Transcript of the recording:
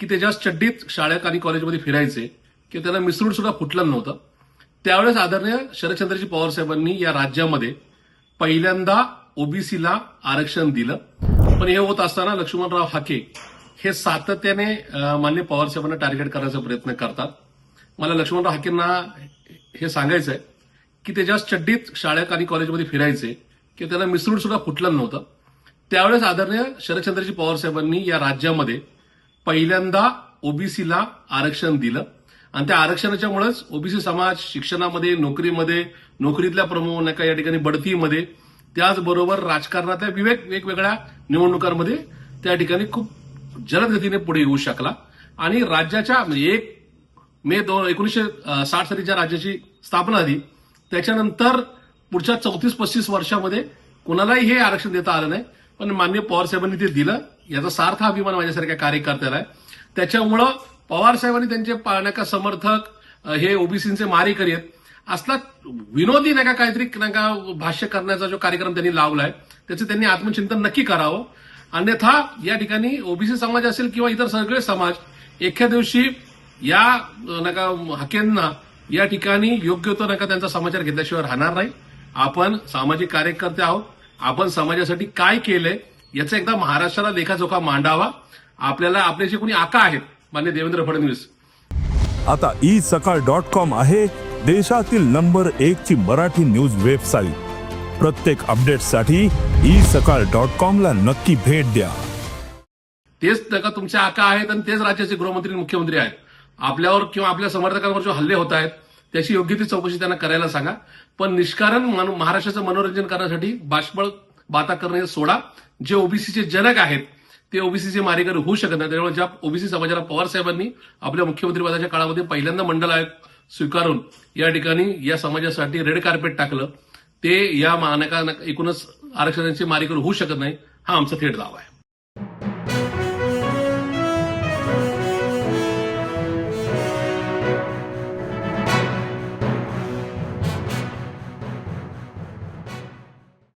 की त्याच्या चड्डीत शाळेत आणि कॉलेजमध्ये फिरायचे की त्यांना मिसळून सुद्धा फुटलं नव्हतं. त्यावेळेस आदरणीय शरदचंद्रजी पवार साहेबांनी या राज्यामध्ये पहिल्यांदा ओबीसीला आरक्षण दिलं. पण हे होत असताना लक्ष्मणराव हाके हे सातत्याने अं, मान्य पवार साहेबांना टार्गेट करण्याचा प्रयत्न करतात. मला लक्ष्मणराव हाकेंना हे सांगायचं आहे की त्याच्या चड्डीत शाळेत आणि कॉलेजमध्ये फिरायचे की त्यांना मिसळून सुद्धा फुटलं नव्हतं. त्यावेळेस आदरणीय शरदचंद्रजी पवार साहेबांनी या राज्यामध्ये पहिल्यांदा ओबीसीला आरक्षण दिलं. आणि त्या आरक्षणाच्यामुळेच ओबीसी समाज शिक्षणामध्ये नोकरीमध्ये नोकरीतल्या प्रमुख या ठिकाणी बढतीमध्ये त्याचबरोबर राजकारणातल्या विवेक वेगवेगळ्या निवडणुकांमध्ये त्या ठिकाणी खूप जलद गतीने पुढे येऊ शकला. आणि राज्याच्या म्हणजे एक मे दोन एकोणीसशे साठ साली ज्या राज्याची स्थापना झाली. त्याच्यानंतर पुढच्या चौतीस पस्तीस वर्षामध्ये कोणालाही हे आरक्षण देता आलं नाही. पण मान्य पवार साहेबांनी ते दिलं. याचा सार्थ अभिमान माझ्यासारख्या कार्यकर्त्याला आहे. त्याच्यामुळं पवार साहेबांनी त्यांचे पाळण्याका समर्थक हे ओबीसीचे मारेकरी आहेत. असला विनोदी नाही का काहीतरी नाही भाष्य करण्याचा जो कार्यक्रम त्यांनी लावलाय त्याचं त्यांनी आत्मचिंतन नक्की करावं. अन्यथा या ठिकाणी ओबीसी समाज असेल किंवा इतर सगळे समाज एखाद्या दिवशी या नका हकेंना या ठिकाणी योग्य तो नका त्यांचा समाचार घेतल्याशिवाय राहणार नाही. आपण सामाजिक कार्यकर्ते आहोत. आपण समाजासाठी काय केलंय याचा एकदा महाराष्ट्राला लेखाजोखा मांडावा. आपल्याला आपले जे कोणी आका आहेत मान्य देवेंद्र फडणवीस. आता ई सकाळ डॉट कॉम आहे देशातील नंबर एक ची मराठी न्यूज वेबसाईट. प्रत्येक अपडेटसाठी ई सकाळ डॉट कॉम ला नक्की भेट द्या. तेच नका तुमचे आका आहेत आणि तेच राज्याचे गृहमंत्री मुख्यमंत्री आहेत. आपल्यावर किंवा आपल्या समर्थकांवर जो हल्ले होत आहेत त्याची योग्य ती चौकशी त्यांना करायला सांगा. पण निष्कारण महाराष्ट्राचं मनोरंजन करण्यासाठी बाष्पळ बाता करणे सोडा. जे ओबीसीचे जनक आहेत ते ओबीसीचे मारेकरी होऊ शकत नाही. त्यामुळे ज्या ओबीसी समाजाला पवार साहेबांनी आपल्या मुख्यमंत्रीपदाच्या काळामध्ये पहिल्यांदा मंडल आयोग स्वीकारून या ठिकाणी या समाजासाठी रेड कार्पेट टाकलं ते या मानका एकूणच आरक्षणाचे मारेकरी होऊ शकत नाही हा आमचा थेट दावा आहे.